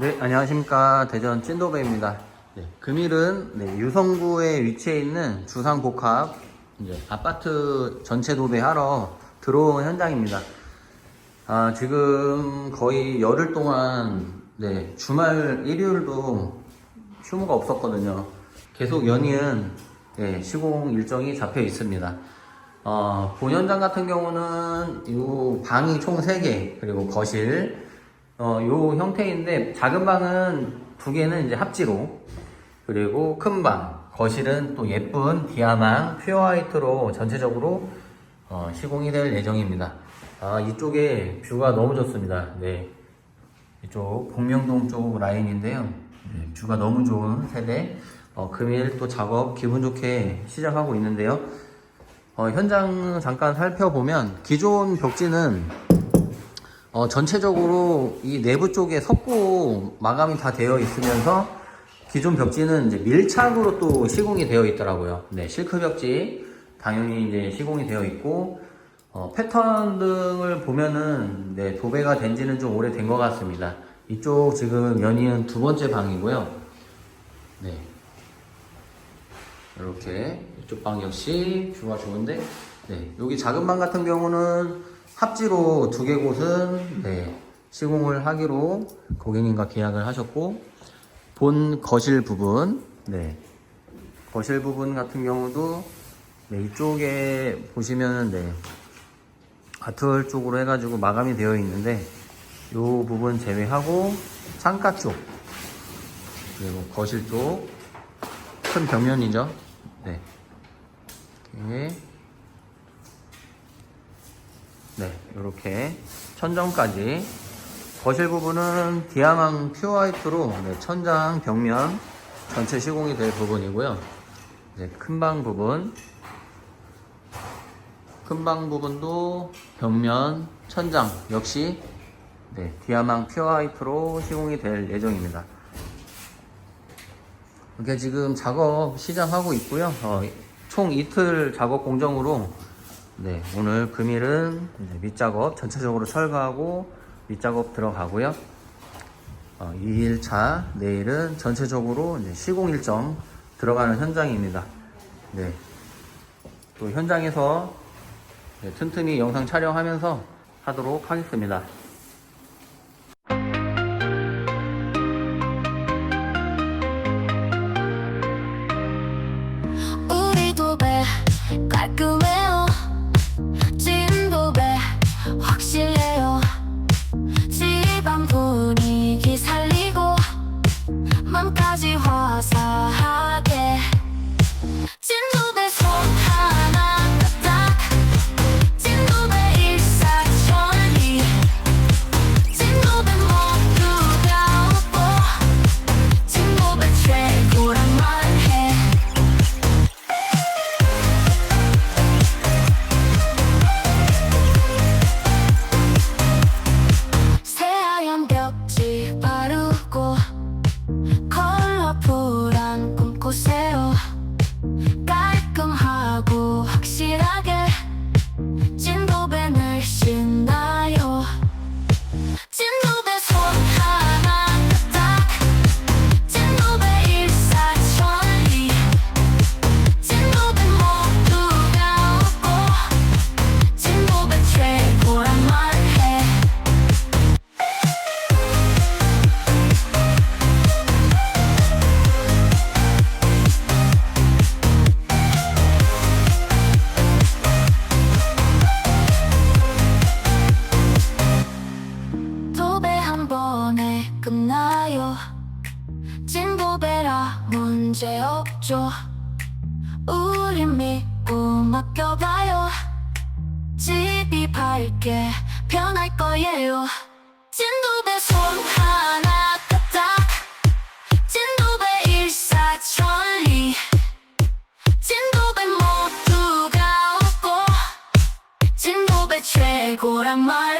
네, 안녕하십니까. 대전 찐도배입니다. 네, 금일은 네, 유성구에 위치해 있는 주상복합 이제 아파트 전체 도배하러 들어온 현장입니다. 아, 지금 거의 열흘 동안 네, 주말 일요일도 휴무가 없었거든요. 계속 연이은 네, 시공 일정이 잡혀 있습니다. 어, 본 현장 같은 경우는 이 방이 총 3개, 그리고 거실, 어, 요 형태인데 작은 방은 두 개는 이제 합지로, 그리고 큰 방, 거실은 또 예쁜 디아망 퓨어 화이트로 전체적으로 어, 시공이 될 예정입니다. 아, 이쪽에 뷰가 너무 좋습니다. 네. 이쪽 복명동 쪽 라인인데요. 네, 뷰가 너무 좋은 세대. 어, 금일 또 작업 기분 좋게 시작하고 있는데요. 어, 현장 잠깐 살펴보면 기존 벽지는 어, 전체적으로 이 내부 쪽에 석고 마감이 다 되어 있으면서 기존 벽지는 이제 밀착으로 또 시공이 되어 있더라고요. 네, 실크 벽지 당연히 이제 시공이 되어 있고 어, 패턴 등을 보면은 네, 도배가 된 지는 좀 오래된 것 같습니다. 이쪽 지금 연이은 두 번째 방이고요. 네. 이렇게 이쪽 방 역시 뷰가 좋은데 네, 여기 작은 방 같은 경우는 합지로 두 개 곳은 네, 시공을 하기로 고객님과 계약을 하셨고 본 거실 부분 네, 거실 부분 같은 경우도 네, 이쪽에 보시면은 네, 아트월 쪽으로 해가지고 마감이 되어 있는데 이 부분 제외하고 창가 쪽 그리고 거실 쪽 큰 벽면이죠. 네. 이렇게. 네, 이렇게 천정까지 거실 부분은 디아망 퓨어 화이트로 네, 천장 벽면 전체 시공이 될 부분이고요. 이제 큰 방 부분 큰 방 부분도 벽면 천장 역시 네, 디아망 퓨어 화이트로 시공이 될 예정입니다. 이렇게 지금 작업 시작하고 있고요. 어, 총 이틀 작업 공정으로 네, 오늘 금일은 밑작업 전체적으로 철거하고 밑작업 들어가고요. 어, 2일차 내일은 전체적으로 시공 일정 들어가는 현장입니다. 네. 또 현장에서 네, 튼튼히 영상 촬영하면서 하도록 하겠습니다. 변할 거예요. 진도배 손 하나 까딱 진도배 일사천리. 진도배 모두가 웃고 진도배 최고란 말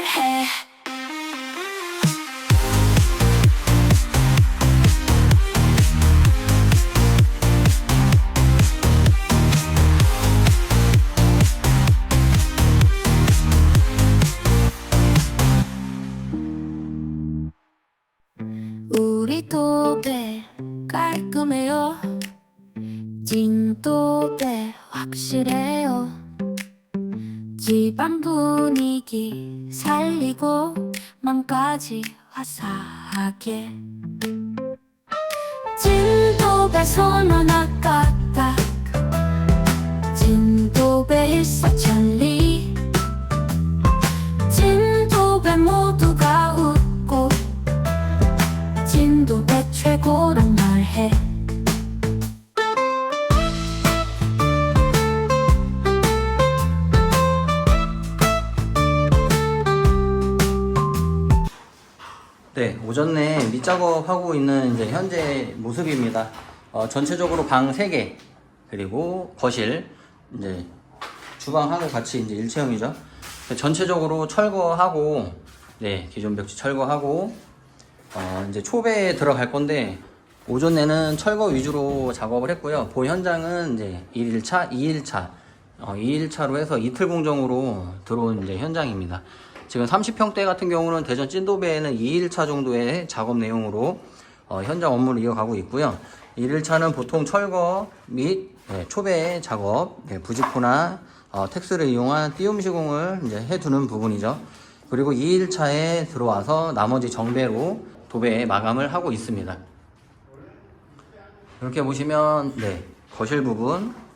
깔끔해요. 진도배 확실해요. 집안 분위기 살리고 맘까지 화사하게. 진도배 손은 아까딱. 진도배 일사천리 작업 하고 있는 이제 현재 모습입니다. 어, 전체적으로 방 3개, 그리고 거실, 이제 주방하고 같이 이제 일체형이죠. 전체적으로 철거하고, 네, 기존 벽지 철거하고, 어, 이제 초배에 들어갈 건데, 오전에는 철거 위주로 작업을 했고요. 본 현장은 이제 1일차, 2일차, 어, 2일차로 해서 이틀 공정으로 들어온 이제 현장입니다. 지금 30평대 같은 경우는 대전 찐도배에는 2일차 정도의 작업 내용으로 어, 현장 업무를 이어가고 있고요. 1일차는 보통 철거 및 네, 초배 작업, 네, 부직포나 어, 텍스를 이용한 띄움 시공을 이제 해두는 부분이죠. 그리고 2일차에 들어와서 나머지 정배로 도배 마감을 하고 있습니다. 이렇게 보시면 네 거실 부분 네,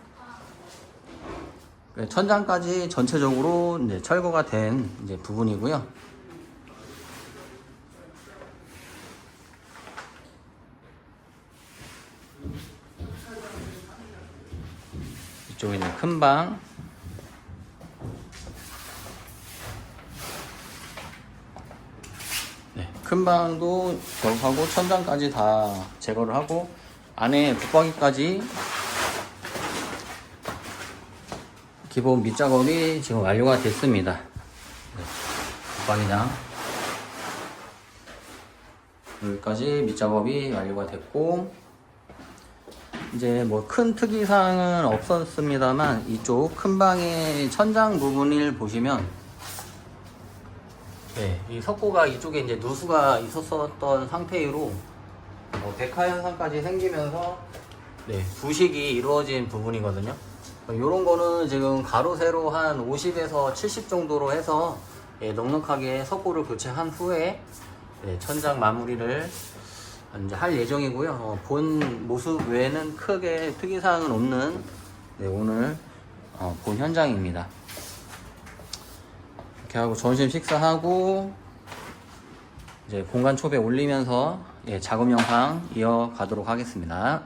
천장까지 전체적으로 이제 철거가 된 이제 부분이고요. 이쪽에 있는 큰 방. 네, 큰 방도 작업하고 천장까지 다 제거를 하고 안에 붙박이까지 기본 밑작업이 지금 완료가 됐습니다. 네, 붙박이장 여기까지 밑작업이 완료가 됐고 이제 뭐 큰 특이사항은 없었습니다만 이쪽 큰 방의 천장 부분을 보시면 네, 이 석고가 이쪽에 이제 누수가 있었던 상태로 어, 백화 현상까지 생기면서 네, 부식이 이루어진 부분이거든요. 이런 거는 지금 가로 세로 한 50에서 70 정도로 해서 예, 넉넉하게 석고를 교체한 후에 예, 천장 마무리를 이제 할 예정이고요. 어, 본 모습 외에는 크게 특이사항은 없는 네, 오늘 어, 본 현장입니다. 이렇게 하고 점심 식사하고 이제 공간 초배 올리면서 예, 작업 영상 이어가도록 하겠습니다.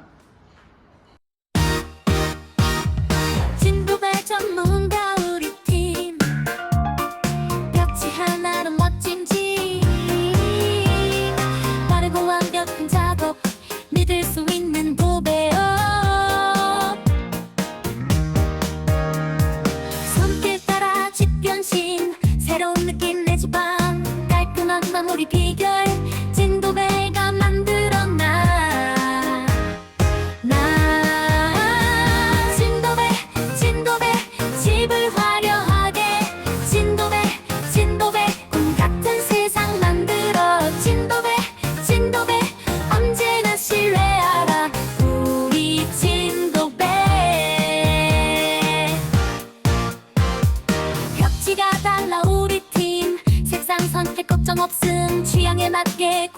마무리 비결 get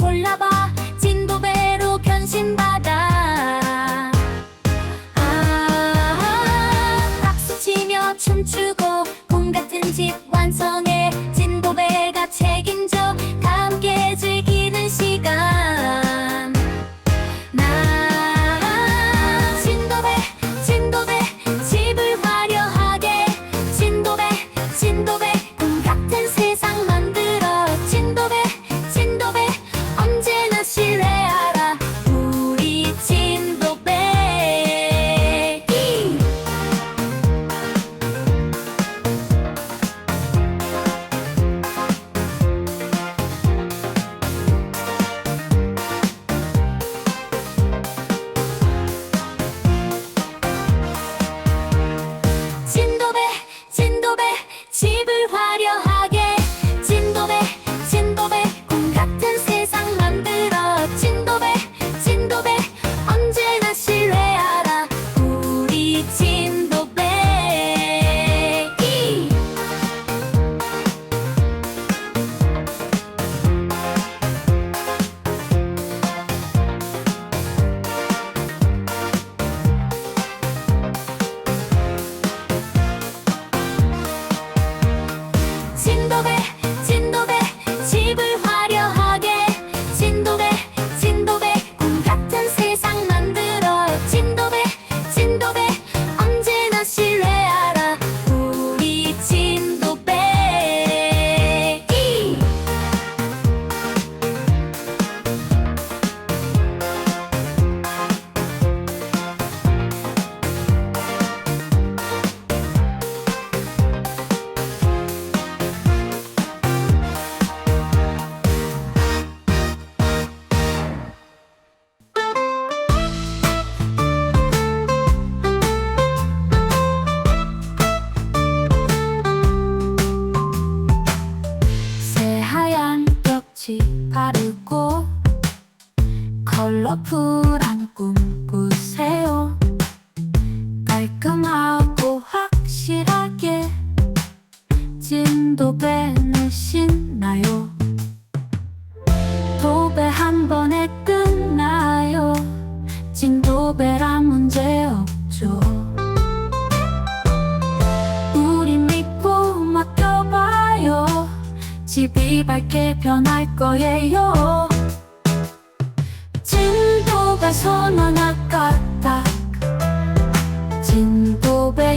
깔끔하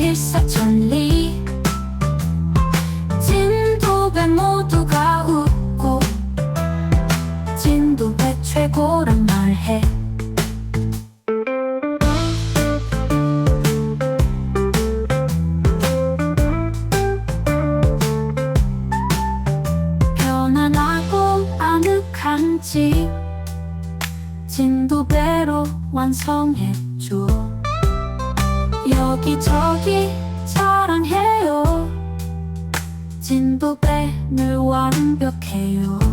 일사천리. 진도배 모두가 웃고 진도배 최고란 말해. 진도배로 완성했죠 여기저 진도배 늘 완벽해요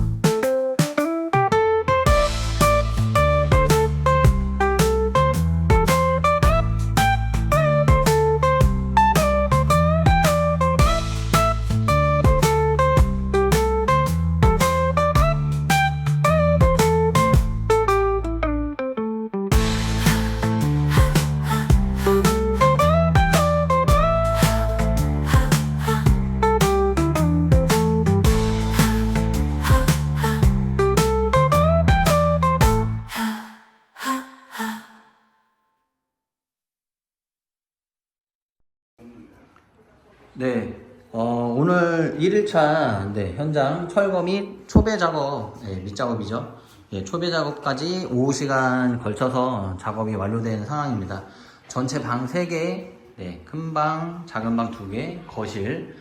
1일차 네, 현장 철거 및 초배 작업, 네, 밑작업이죠. 예, 초배 작업까지 오후 시간 걸쳐서 작업이 완료된 상황입니다. 전체 방 3개, 네, 큰 방, 작은 방 2개, 거실.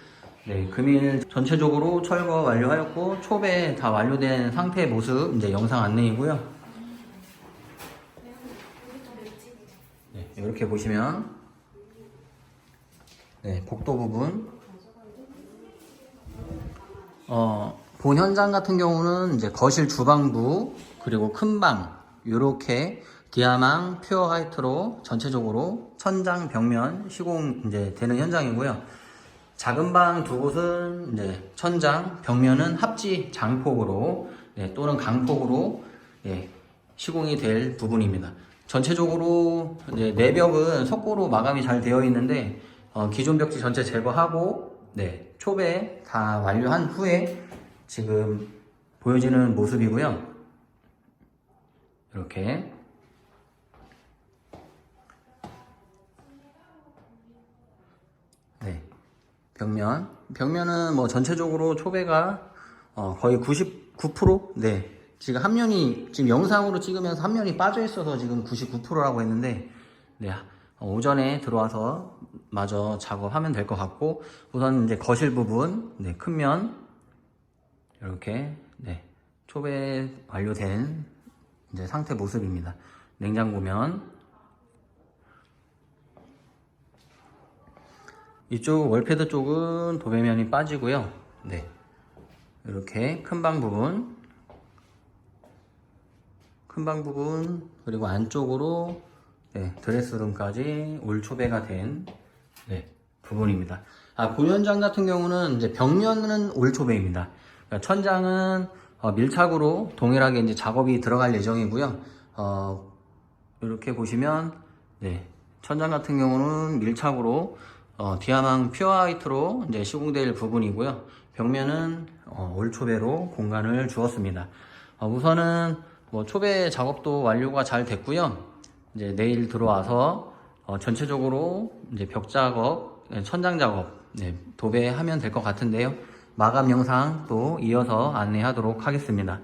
네, 금일 전체적으로 철거 완료하였고, 초배 다 완료된 상태의 모습, 이제 영상 안내이고요. 네, 이렇게 보시면 네, 복도 부분. 어, 본 현장 같은 경우는 이제 거실 주방부 그리고 큰 방 이렇게 기아망 퓨어 화이트로 전체적으로 천장 벽면 시공 이제 되는 현장이고요. 작은 방 두 곳은 이제 천장 벽면은 합지 장폭으로 네, 또는 강폭으로 예, 시공이 될 부분입니다. 전체적으로 이제 내벽은 석고로 마감이 잘 되어 있는데 어, 기존 벽지 전체 제거하고 네, 초배 다 완료한 후에 지금 보여지는 모습이고요. 이렇게 네, 벽면 벽면은 뭐 전체적으로 초배가 어, 거의 99% 네. 지금 한 면이 지금 영상으로 찍으면서 한 면이 빠져 있어서 지금 99%라고 했는데 네. 어, 오전에 들어와서 마저 작업하면 될 것 같고 우선 이제 거실 부분 네, 큰 면 이렇게 네, 초배 완료된 이제 상태 모습입니다. 냉장고면 이쪽 월패드 쪽은 도배면이 빠지고요. 네, 이렇게 큰 방 부분 큰 방 부분 그리고 안쪽으로 네, 드레스룸까지 올 초배가 된 네, 부분입니다. 아, 본현장 같은 경우는 이제 벽면은 올 초배입니다. 그러니까 천장은 어, 밀착으로 동일하게 이제 작업이 들어갈 예정이고요. 어, 이렇게 보시면 네, 천장 같은 경우는 밀착으로 어, 디아망 퓨어 화이트로 이제 시공될 부분이고요. 벽면은 어, 올 초배로 공간을 주었습니다. 어, 우선은 뭐 초배 작업도 완료가 잘 됐고요. 이제 내일 들어와서 어, 전체적으로 이제 벽 작업, 네, 천장 작업 네, 도배하면 될 것 같은데요. 마감 영상 또 이어서 안내하도록 하겠습니다.